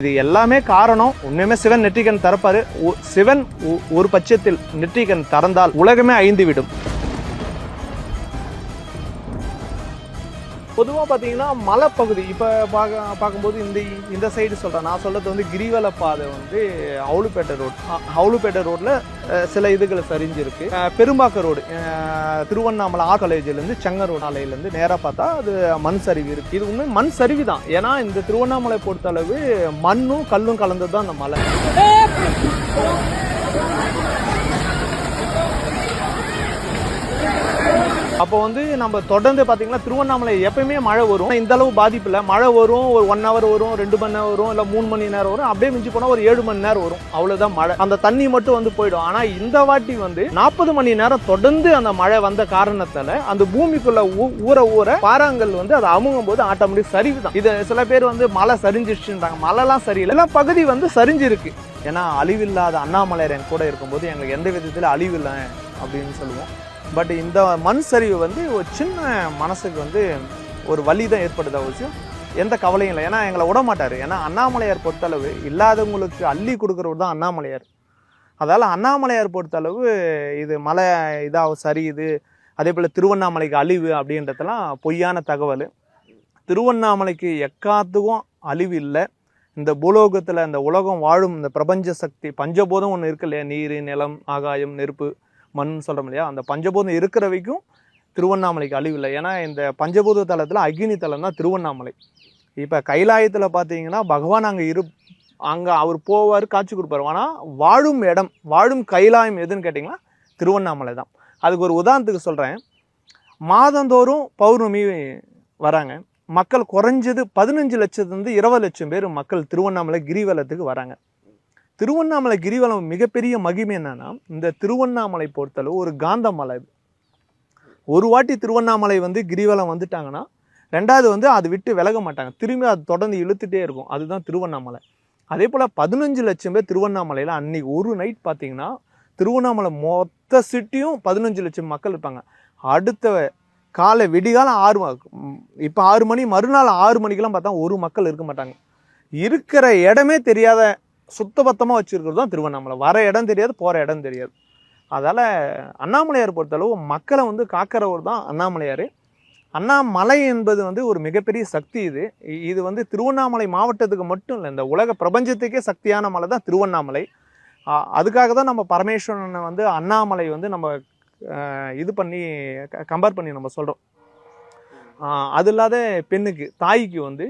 இது எல்லாமே காரணம். உண்மையுமே சிவன் நெற்றிகன் திறப்பாரு சிவன் ஒரு பட்சத்தில் நெற்றிகன் திறந்தால் உலகமே அழிந்து விடும் பொதுவாக பார்த்தீங்கன்னா மலைப்பகுதி இப்போ பார்க்க பார்க்கும்போது இந்த இந்த சைடு சொல்கிறேன் நான் சொல்கிறது வந்து கிரிவல பாதை வந்து அவுளுப்பேட்டை ரோடு அவுளுப்பேட்டை ரோட்டில் சில இதுகள் சரிஞ்சிருக்கு. பெரும்பாக்க ரோடு திருவண்ணாமலை ஆ காலேஜிலேருந்து செங்க ரோடு ஆலையிலேருந்து நேராக பார்த்தா அது மண் சரிவு இருக்குது இது உண்மை மண் சரிவு தான். ஏன்னா இந்த திருவண்ணாமலை பொறுத்தளவு மண்ணும் கல்லும் கலந்தது தான் அந்த மலை. அப்போ வந்து நம்ம தொடர்ந்து பார்த்தீங்கன்னா திருவண்ணாமலை எப்பயுமே மழை வரும். இந்த அளவு பாதிப்பு இல்லை. மழை வரும் ஒரு ஒன் ஹவர் வரும் ரெண்டு மணி நேரம் வரும் இல்லை மூணு மணி நேரம் வரும். அப்படியே மிஞ்சி போனால் ஒரு ஏழு மணி நேரம் வரும். அவ்வளோதான் மழை. அந்த தண்ணி மட்டும் வந்து போயிடும். ஆனால் இந்த வாட்டி வந்து நாற்பது மணி நேரம் தொடர்ந்து அந்த மழை வந்த காரணத்தால் அந்த பூமிக்குள்ள ஊ- ஊற ஊற பாறாங்கல் வந்து அதை அமுங்கும் போது ஆட்டோமேட்டிக் சரிவு தான் இது சில பேர் வந்து மழை சரிஞ்சிருச்சுன்றாங்க. மழைலாம் சரியில்லை. எல்லாம் பகுதி வந்து சரிஞ்சிருக்கு. ஏன்னா அழிவில்லாத அண்ணாமலையர் என் கூட இருக்கும்போது எங்களுக்கு எந்த விதத்தில் அழிவில்லை அப்படின்னு சொல்லுவோம். பட் இந்த மண் சரிவு வந்து ஒரு சின்ன மனசுக்கு வந்து ஒரு வலி தான் ஏற்படுதா அவசியம் எந்த கவலையும் இல்லை. ஏன்னா எங்களை விட மாட்டார். ஏன்னா அண்ணாமலையார் பொறுத்தளவு இல்லாதவங்களுக்கு அள்ளி கொடுக்குறவர் தான் அண்ணாமலையார். அதால் அண்ணாமலையார் பொறுத்தளவு இது மலை இதாக சரியுது அதே போல் திருவண்ணாமலைக்கு அழிவு அப்படின்றதெல்லாம் பொய்யான தகவல். திருவண்ணாமலைக்கு எக்காத்துக்கும் அழிவு இல்லை. இந்த பூலோகத்தில் இந்த உலகம் வாழும் இந்த பிரபஞ்ச சக்தி பஞ்சபோதம் ஒன்று இருக்கு இல்லையா? நீர் நிலம் ஆகாயம் நெருப்பு. மண் சொல்கிறோம் இல்லையா? அந்த பஞ்சபூதம் இருக்கிற வரைக்கும் திருவண்ணாமலைக்கு அழிவு இல்லை. ஏன்னா இந்த பஞ்சபூத தலத்தில் அக்னி தலம் தான் திருவண்ணாமலை. இப்போ கைலாயத்தில் பார்த்தீங்கன்னா பகவான் அங்கே இரு அங்கே அவர் போவார் காட்சி கொடுப்பார். ஆனால் வாழும் இடம் வாழும் கைலாயம் எதுன்னு கேட்டிங்கன்னா திருவண்ணாமலை தான். அதுக்கு ஒரு உதாரணத்துக்கு சொல்கிறேன் மாதந்தோறும் பௌர்ணமி வராங்க. மக்கள் குறைஞ்சது பதினஞ்சு லட்சத்துலேருந்து இருபது லட்சம் பேர் மக்கள் திருவண்ணாமலை கிரிவலத்துக்கு வராங்க. திருவண்ணாமலை கிரிவலம் மிகப்பெரிய மகிமை என்னன்னா இந்த திருவண்ணாமலை பொறுத்தளவு ஒரு காந்த மலை ஒரு வாட்டி திருவண்ணாமலை வந்து கிரிவலம் வந்துட்டாங்கன்னா ரெண்டாவது வந்து அது விட்டு விலக மாட்டாங்க. திரும்பி அது தொடர்ந்து இழுத்துட்டே இருக்கும். அதுதான் திருவண்ணாமலை. அதே போல் பதினஞ்சு லட்சம் பேர் திருவண்ணாமலையில் அன்னைக்கு ஒரு நைட் பார்த்தீங்கன்னா திருவண்ணாமலை மொத்த சிட்டியும் பதினஞ்சு லட்சம் மக்கள் இருப்பாங்க. அடுத்த காலை விடிகாலம் ஆறு இப்போ ஆறு மணி மறுநாள் ஆறு மணிக்கெல்லாம் பார்த்தா ஒரு மக்கள் இருக்க மாட்டாங்க. இருக்கிற இடமே தெரியாத சுத்தபத்தமாக வச்சுருக்கிறது தான் திருவண்ணாமலை. வர இடம் தெரியாது போகிற இடம் தெரியாது. அதால் அண்ணாமலையார் பொறுத்தளவு மக்களை வந்து காக்கிறவர் தான் அண்ணாமலையார். அண்ணாமலை என்பது வந்து ஒரு மிகப்பெரிய சக்தி இது. இ- இது வந்து திருவண்ணாமலை மாவட்டத்துக்கு மட்டும் இல்லை இந்த உலக பிரபஞ்சத்துக்கே சக்தியான மலை தான் திருவண்ணாமலை. அதுக்காக தான் நம்ம பரமேஸ்வரனை வந்து அண்ணாமலை வந்து நம்ம இது பண்ணி கம்பேர் பண்ணி நம்ம சொல்கிறோம் அது இல்லாத பெண்ணுக்கு தாய்க்கு வந்து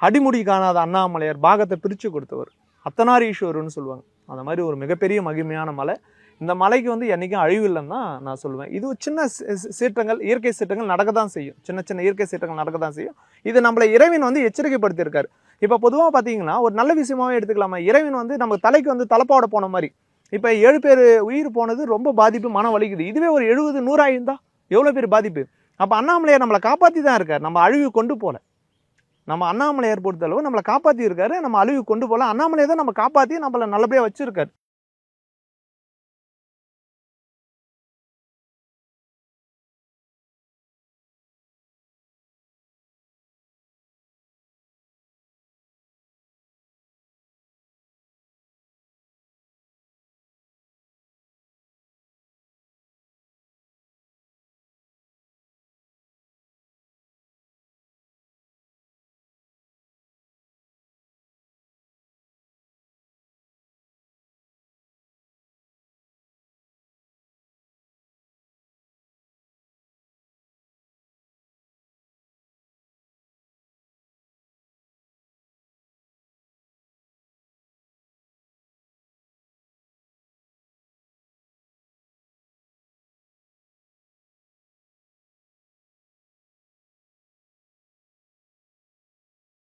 அடிமுடி காணாத அண்ணாமலையார் பாகத்தை பிரித்து கொடுத்தவர். அத்தனாரீஸ்வரர்னு சொல்லுவாங்க. அந்த மாதிரி ஒரு மிகப்பெரிய மகிமையான மலை. இந்த மலைக்கு வந்து என்றைக்கும் அழிவு இல்லைன்னு தான் நான் சொல்லுவேன். இது சின்ன சீற்றங்கள் இயற்கை சீற்றங்கள் நடக்க தான் செய்யும். சின்ன சின்ன இயற்கை சீற்றங்கள் நடக்க தான் செய்யும். இது நம்மளை இறைவன் வந்து எச்சரிக்கைப்படுத்தியிருக்காரு. இப்போ பொதுவாக பார்த்தீங்கன்னா ஒரு நல்ல விஷயமாகவே எடுத்துக்கலாமா? இறைவன் வந்து நம்ம தலைக்கு வந்து தலைப்பாவோட போன மாதிரி. இப்போ ஏழு பேர் உயிர் போனது ரொம்ப பாதிப்பு மனம் வலிக்குது. இதுவே ஒரு எழுபது நூறாயிருந்தா எவ்வளோ பேர் பாதிப்பு? அப்போ அண்ணாமலையார் நம்மளை காப்பாற்றி தான் இருக்கார். நம்ம அழிவு கொண்டு போகல நம்ம அண்ணாமலையார் பொறுத்தளவு நம்மளை காப்பாற்றி இருக்காரு நம்ம அழுகி கொண்டு போகலாம் அண்ணாமலையை தான் நம்ம காப்பாற்றி நம்மளை நல்லபடியாக வச்சுருக்காரு.